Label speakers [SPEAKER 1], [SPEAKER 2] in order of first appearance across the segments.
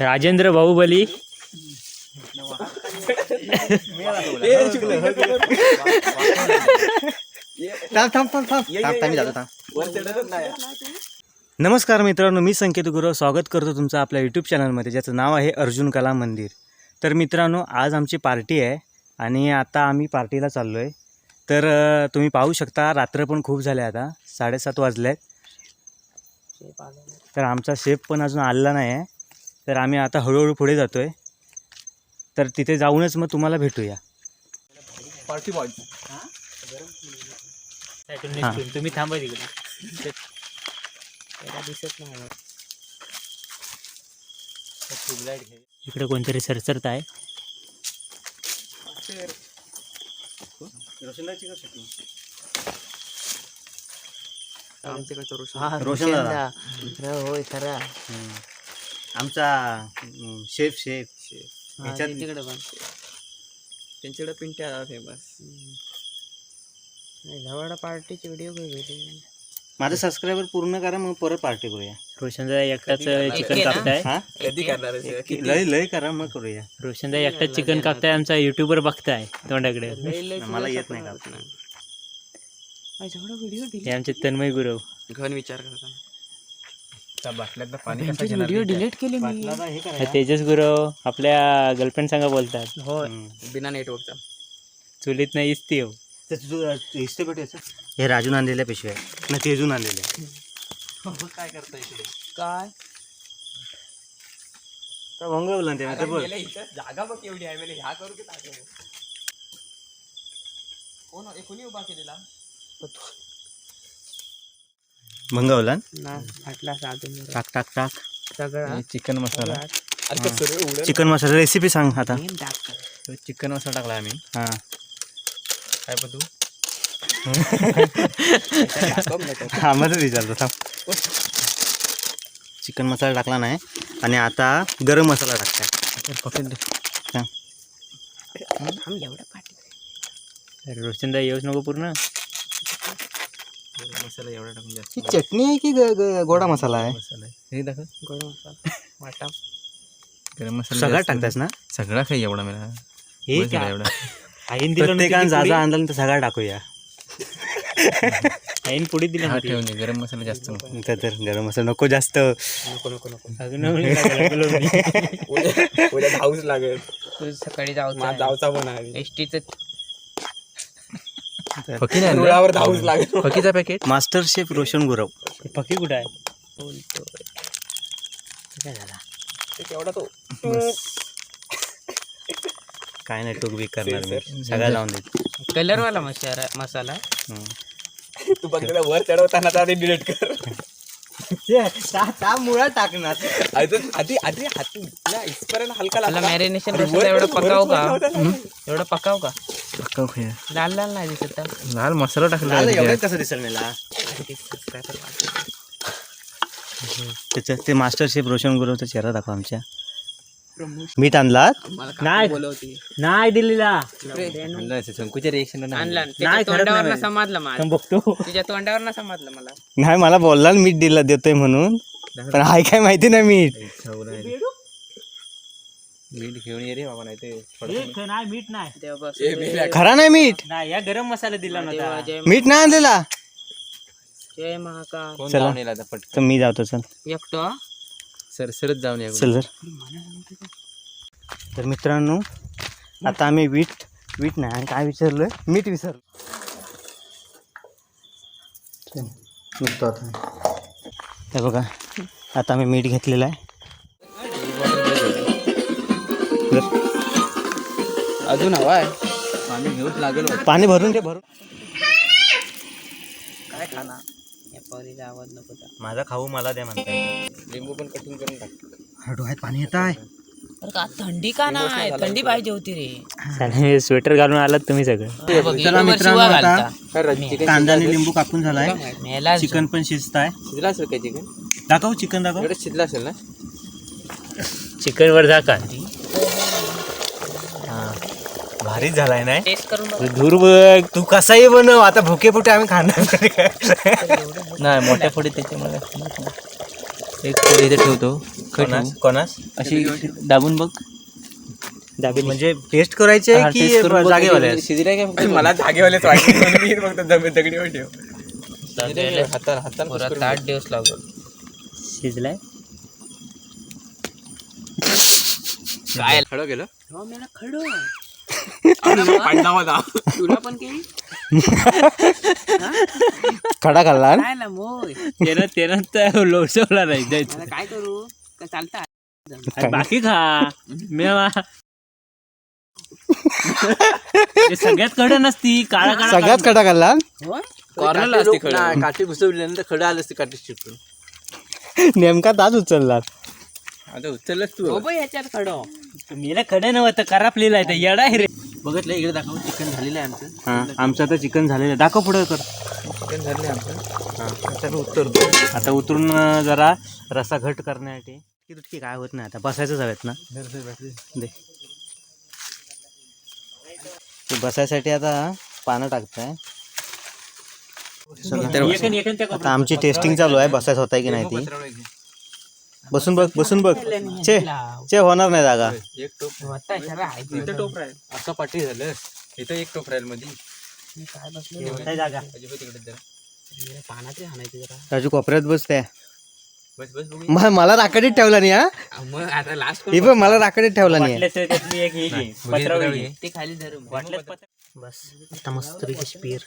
[SPEAKER 1] राजेंद्र बाहुबली.
[SPEAKER 2] थांब थांब थांब थांब. थांब थांब, मी जातो थांब. नमस्कार मित्रांनो मी संकेत गुरव स्वागत करतो तुमचं आपल्या यूट्यूब चॅनलमध्ये ज्याचं नाव आहे अर्जुन कला मंदिर. तर मित्रांनो आज आमची पार्टी आहे आणि आता आम्ही पार्टीला चाललो आहे तर तुम्ही पाहू शकता रात्र पण खूप झाले आता. साडेसात वाजले आहेत तर आमचा शेफ पण अजून आलेला नाही आहे तर आम्ही आता हळूहळू पुढे जातो आहे तर तिथे जाऊनच मग तुम्हाला भेटूया.
[SPEAKER 3] पार्टी बॉय
[SPEAKER 2] हा.
[SPEAKER 1] तुम्ही थांबा तिकडे. दिसत नाही इकडे कोणतरी सरसरत आहे.
[SPEAKER 2] हा, रोशन.
[SPEAKER 1] होय खरा
[SPEAKER 2] आमचा शेफ शेफ ह्याच्यात
[SPEAKER 1] तिकडे पण.
[SPEAKER 3] त्यांच्याकडे पिंट्या फेमस
[SPEAKER 1] झवाडा पार्टीचे व्हिडिओ काही
[SPEAKER 2] माझं सबस्क्रायबर पूर्ण करा मग परत पार्टी करूया.
[SPEAKER 1] रोशनदा एकटाच चिकन कापताय?
[SPEAKER 2] हा?
[SPEAKER 3] कधी करणार आहे? किती?
[SPEAKER 2] लय लय करा मग करूया.
[SPEAKER 1] रोशनदा एकटाच चिकन कापताय आमचा युट्यूबर बघताय तोंडाकडे.
[SPEAKER 2] मला येत नाही का
[SPEAKER 1] हे आमचे तन्मय गुरव.
[SPEAKER 3] घन विचार करता त्या बाटल्यातलं पाणी कसं
[SPEAKER 1] व्हिडिओ डिलीट केले मी.
[SPEAKER 2] पाटलाला हे करा
[SPEAKER 1] तेजस गुरव आपल्या गर्लफ्रेंड संग बोलतात.
[SPEAKER 3] हो. बिना नेटवर्कचा
[SPEAKER 1] चुलीत नाही इस्ती हो.
[SPEAKER 2] तर तुझं हे राजून आणलेल्या पिशव्या आहेत ना तेजून आणलेल्या
[SPEAKER 3] काय करता इथे?
[SPEAKER 1] काय?
[SPEAKER 2] तर ना ते बोल.
[SPEAKER 3] जागा बघ एवढी आहे म्हणजे ह्या करू की हे कोणी उभा केलेला?
[SPEAKER 2] मंगवला
[SPEAKER 1] फाटला
[SPEAKER 2] टाक टाक टाक.
[SPEAKER 1] सगळा
[SPEAKER 3] chicken masala.
[SPEAKER 2] Chicken masala recipe सांग आता.
[SPEAKER 3] चिकन मसाला टाकला आम्ही.
[SPEAKER 2] हा.
[SPEAKER 3] काय बघू
[SPEAKER 2] हा मध्येच विचारतो थांब. चिकन मसाला टाकला नाही. आणि आता गरम मसाला टाकताय. सांग
[SPEAKER 1] रोशनदा येऊच नको पूर्ण.
[SPEAKER 3] मसाला एवढा टाकून जास्त
[SPEAKER 2] ही चटणी आहे की ग- ग- गोडा मसाला आहे?
[SPEAKER 3] मसाला आहे. हे दाखव.
[SPEAKER 1] वाटा.
[SPEAKER 3] गरम मसाला
[SPEAKER 2] सगळा
[SPEAKER 3] जास्त
[SPEAKER 2] टाकतास ना?
[SPEAKER 3] नाही. सगळा काही एवढा मला.
[SPEAKER 1] हे
[SPEAKER 3] बस झाला? एवढा.
[SPEAKER 1] आईन दिलं
[SPEAKER 2] प्रत्येकानं जाजा आणला तर सगळा टाकूया.
[SPEAKER 1] आईन पुढे दिलं
[SPEAKER 3] हा
[SPEAKER 1] ना
[SPEAKER 3] ठेवून दे. गरम मसाला जास्त नको.
[SPEAKER 2] तर तर गरम मसाला नको जास्त.
[SPEAKER 1] नको नको नको. अजून लागलं मी.
[SPEAKER 3] उद्या उद्या धावूच लागेल.
[SPEAKER 1] तू सकाळी जाऊ
[SPEAKER 3] धावचा पण आहे.
[SPEAKER 1] एसटीच
[SPEAKER 3] फकी नाही रुळावर धावूच लागेल. फकीचा packet
[SPEAKER 2] master chef Roshan Gurav.
[SPEAKER 1] पक्की कुठं आहे? काय झाला
[SPEAKER 3] एवढा तो.
[SPEAKER 2] काय नाही टोक बी करणार मी. सगळा लावून देत
[SPEAKER 1] कलर वाला मसाला मसाला.
[SPEAKER 3] तू बघ वर चढवताना तर आधी डिलीट कर.
[SPEAKER 2] मुळा टाकणार.
[SPEAKER 3] आधी आधी आधी हाती ना इथपर्यंत हलका
[SPEAKER 1] त्याला
[SPEAKER 3] लागला.
[SPEAKER 1] मॅरिनेशन एवढं पकाव का. एवढं पकाव का?
[SPEAKER 3] पक्का.
[SPEAKER 1] लाल लाल नाही दिसत.
[SPEAKER 3] लाल मसाला टाकला
[SPEAKER 2] एवढं कसं दिसेल मला. त्याचं ते मास्टर शेफ रोशन गुरुवचा चेहरा दाखवा आमच्या. मीठ आणलात?
[SPEAKER 1] नाही. नाही दिलेला.
[SPEAKER 3] शंकूच्या रिएक्शन
[SPEAKER 1] आणला
[SPEAKER 2] नाही,
[SPEAKER 1] तोंडावर
[SPEAKER 2] नाही.
[SPEAKER 1] समजलं मला.
[SPEAKER 2] बघतो.
[SPEAKER 1] तुझ्या तोंडावर ना समजलं मला.
[SPEAKER 2] नाही मला बोलला मीठ दिला देतोय म्हणून. पण हाय काय माहिती नाही मीठ
[SPEAKER 3] मीठ घेऊन ये रे बाबा नाही ते
[SPEAKER 1] नाही. मीठ नाही. देवा बस.
[SPEAKER 2] खरा नाही मीठ?
[SPEAKER 1] नाही या गरम मसाला दिला नव्हता
[SPEAKER 2] मीठ नाही आणलेला?
[SPEAKER 1] जय महाकाल.
[SPEAKER 2] चला. मी जातो चल.
[SPEAKER 1] एकटो?
[SPEAKER 3] सरसरत जाऊन या
[SPEAKER 2] चल सर तर मित्रांनो आता आम्ही वीट वीट नाही आणि काय विचारलोय मीठ विसरलो. निघतो आता. हे बघा आता आम्ही मीठ घेतलेलं आहे.
[SPEAKER 3] अजून हवा आहे. पाणी घेऊच लागेल.
[SPEAKER 2] पाणी भरून घे भरून.
[SPEAKER 3] काय खाना
[SPEAKER 1] आवाज नको.
[SPEAKER 2] माझा खाऊ मला द्या म्हणताय.
[SPEAKER 3] लिंबू पण कटिंग करून टाक.
[SPEAKER 2] डोळ्यात पाणी येत आहे.
[SPEAKER 1] अरे का थंडी का नाही? थंडी पाहिजे होती रे. स्वेटर घालून आलात तुम्ही सगळं.
[SPEAKER 2] चला मित्रांनो आता कांदा आणि लिंबू कापून झालाय.
[SPEAKER 1] मेला
[SPEAKER 2] चिकन पण शिजत आहे
[SPEAKER 3] शिजला असेल काय चिकन?
[SPEAKER 2] दाखव चिकन दाखव.
[SPEAKER 3] एवढं शिजला असेल ना?
[SPEAKER 1] चिकन वर जा का?
[SPEAKER 2] भारीच झालाय नाही?
[SPEAKER 1] टेस्ट करून बघ.
[SPEAKER 2] धूर बघ तू कसाही बनव आता भुके फुटे आम्ही खाणार
[SPEAKER 3] नाही. मोठ्या फोडी त्याच्यामुळे. एक फोडी इथे ठेवतो
[SPEAKER 2] कोणास? कोणास?
[SPEAKER 3] अशी दाबून बघ.
[SPEAKER 2] दाबी म्हणजे टेस्ट करायचे
[SPEAKER 3] हा,
[SPEAKER 2] की
[SPEAKER 3] taste करून बघ.
[SPEAKER 2] जागेवाले?
[SPEAKER 3] किती शिजले काय फक्त?
[SPEAKER 4] मला जागेवालेच वाटते म्हणून मी फक्त दगड- दगडीवर ठेव
[SPEAKER 3] हाताला हाताला
[SPEAKER 1] पुरा ताट दिवस लागल
[SPEAKER 2] शिजलाय?
[SPEAKER 3] काय? खडं गेलं?
[SPEAKER 4] पाडला मला
[SPEAKER 1] तुला पण केली?
[SPEAKER 2] खडा खाल्ला?
[SPEAKER 1] काय ना मोय.
[SPEAKER 3] तर नाही जायचं
[SPEAKER 1] आता काय करू? का चालता?
[SPEAKER 3] अरे बाकी खा. मेवा. सगळ्यात कडे नसती काळा काळा
[SPEAKER 2] सगळ्यात खडा खाल्ला?
[SPEAKER 1] होय?
[SPEAKER 3] कॉर्नरला असते खडं. काठी घुसवल्यानंतर खडं आलं असते काठी चिपटून
[SPEAKER 2] नेमका ताच उचलला.
[SPEAKER 3] आता उचललंच तू.
[SPEAKER 1] हो बाई ह्याच्यात खडो.
[SPEAKER 3] मीला खडे नव्हतं करापलेला आहे येडा आहे रे. बघितलं इकडे दाखव चिकन झालेलं आहे आमचं.
[SPEAKER 2] हा आमचं आता चिकन झालेलं आहे. दाखव पुढे कर.
[SPEAKER 3] चिकन झालं आमचं. आता उतरतो.
[SPEAKER 2] आता उतरून जरा रसा घट करण्यासाठी. की तुटकी काय होत नाही आता. बसायचंच हवेत ना. दे. ते बसायसाठी आता पानं टाकताय. आता आमची टेस्टिंग चालू आहे बसायचं होत आहे की नाही ती. बसून बघ बसून बघ. चे चे होणार नाही जागा.
[SPEAKER 3] एक टोप. राहील. अख्खा पाठी झालं. इथं एक टोप राहील मध्ये
[SPEAKER 1] मी काय बसलो
[SPEAKER 2] जागा?
[SPEAKER 3] अजिबात इकडे जरा.
[SPEAKER 1] पानात हाणायचं जरा.
[SPEAKER 2] राजू कोपऱ्यात बस त्या मला राकडीत ठेवला नाही हा?
[SPEAKER 1] मग आता लास्ट
[SPEAKER 2] हे पण मला राकडीत ठेवला नाही.
[SPEAKER 3] ही
[SPEAKER 2] बस. आता मस्त पीर.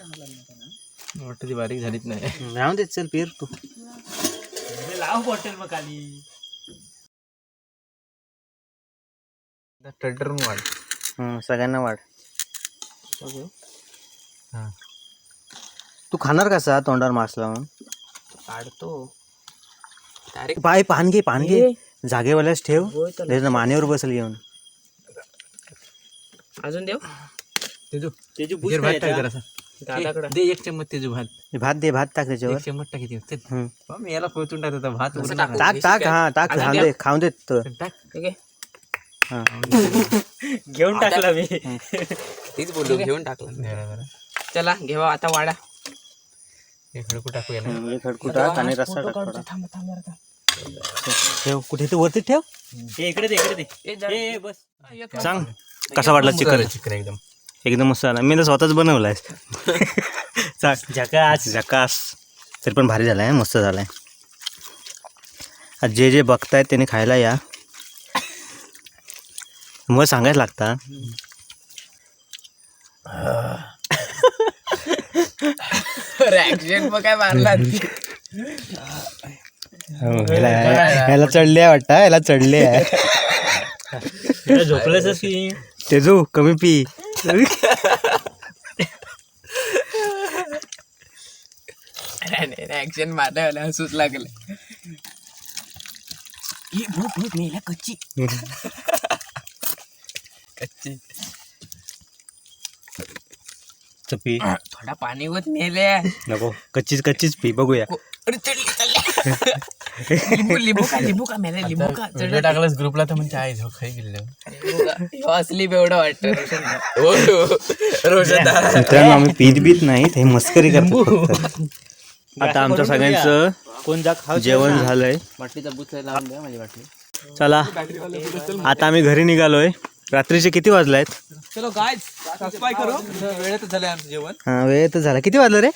[SPEAKER 3] वाटतं बारीक झालीच नाही.
[SPEAKER 2] राहून दे चल पीर तू.
[SPEAKER 3] लाव बॉटल मग खाली. टटरून वाढ
[SPEAKER 2] हं, सगळ्यांना वाढ
[SPEAKER 3] हा.
[SPEAKER 2] तू खाणार कसा तोंडावर मास लावून
[SPEAKER 1] काढतो डायरेक्ट
[SPEAKER 2] पाय पान घे पान घे जागेवाल्याच ठेव
[SPEAKER 1] होय तर.
[SPEAKER 2] नाही तर मानेवर बसल येऊन
[SPEAKER 1] अजून देव
[SPEAKER 3] तेजू जर भात टाक जरासा.
[SPEAKER 1] दादाकडं.
[SPEAKER 3] दे एक चम्मच तेजू भात
[SPEAKER 2] भात दे भात टाक त्याच्यावर
[SPEAKER 3] एक चम्मच टाक. चल.
[SPEAKER 2] हं.
[SPEAKER 3] मी याला पोचून टाकत होता भात उरला
[SPEAKER 1] टाकू?
[SPEAKER 2] टाक हा टाक खाऊन
[SPEAKER 1] द्या.
[SPEAKER 2] दे खाऊन दे तर.
[SPEAKER 3] टाक
[SPEAKER 1] ठीक आहे.
[SPEAKER 3] घेऊन टाकला मी.
[SPEAKER 1] तेच बोललो घेऊन टाकलं चला घेवा आता वाडा.
[SPEAKER 3] हे खडकू टाकू याला.
[SPEAKER 2] हं, हे खडकू टाक आणि टाक
[SPEAKER 1] थांब.
[SPEAKER 2] ठेव कुठे ते? वरती ठेव?
[SPEAKER 3] हे इकडे दे इकडे
[SPEAKER 1] ए,
[SPEAKER 3] बस.
[SPEAKER 2] सांग कसा वाटला चिकन?
[SPEAKER 3] चिकन एकदम.
[SPEAKER 2] एकदम मस्त आला मी तर स्वतःच बनवलाय. झकास. झकास. तरी पण भारी झालाय मस्त झालाय. जे जे बघतायत त्यांनी खायला या. मग सांगायच लागता.
[SPEAKER 1] Reaction बघ काय मारला
[SPEAKER 2] ह्याला चढले आहे वाटतं ह्याला चढले आहे.
[SPEAKER 3] झोपलंच की?
[SPEAKER 2] तेजू कमी पी.
[SPEAKER 1] रिॲक्शन मारलं हसूच लागलं. ही भूक भूक मेला कच्ची. कच्ची.
[SPEAKER 2] पी.
[SPEAKER 1] थोडा पाणी होत मेले
[SPEAKER 2] नको कच्चीच कच्चीच पी बघूया.
[SPEAKER 1] अरे चढली चढली लिंबू लिंबू का लिंबू का मेले लिंबू का
[SPEAKER 3] व्हिडिओ टाकलास ग्रुपला तर झोप खाई गेलं.
[SPEAKER 1] असली बेवडं वाटतं रोशन. रोशन
[SPEAKER 2] मित्रांनो आम्ही पीत बीत नाही हे मस्करी करतो. आता आमच्या सगळ्यांचं
[SPEAKER 3] कोण जा खाऊ
[SPEAKER 2] जेवण झालंय.
[SPEAKER 3] बाटलीचा बुच लावून द्या माझी बाटली.
[SPEAKER 2] चला. आता आम्ही घरी निघालोय. रात्रीचे किती वाजले आहेत
[SPEAKER 1] चलो गाइस सबस्क्राइब करो.
[SPEAKER 3] झालंय आमचं जेवण.
[SPEAKER 2] हा वेळ तर झाला. किती वाजलं रे?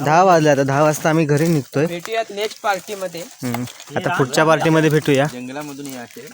[SPEAKER 2] दहा वाजले आता. दहा वाजता आम्ही घरी निघतोय.
[SPEAKER 1] भेटूयात नेक्स्ट पार्टी मध्ये.
[SPEAKER 2] हम्म. आता पुढच्या पार्टीमध्ये भेटूया.
[SPEAKER 3] जंगलामधून या असे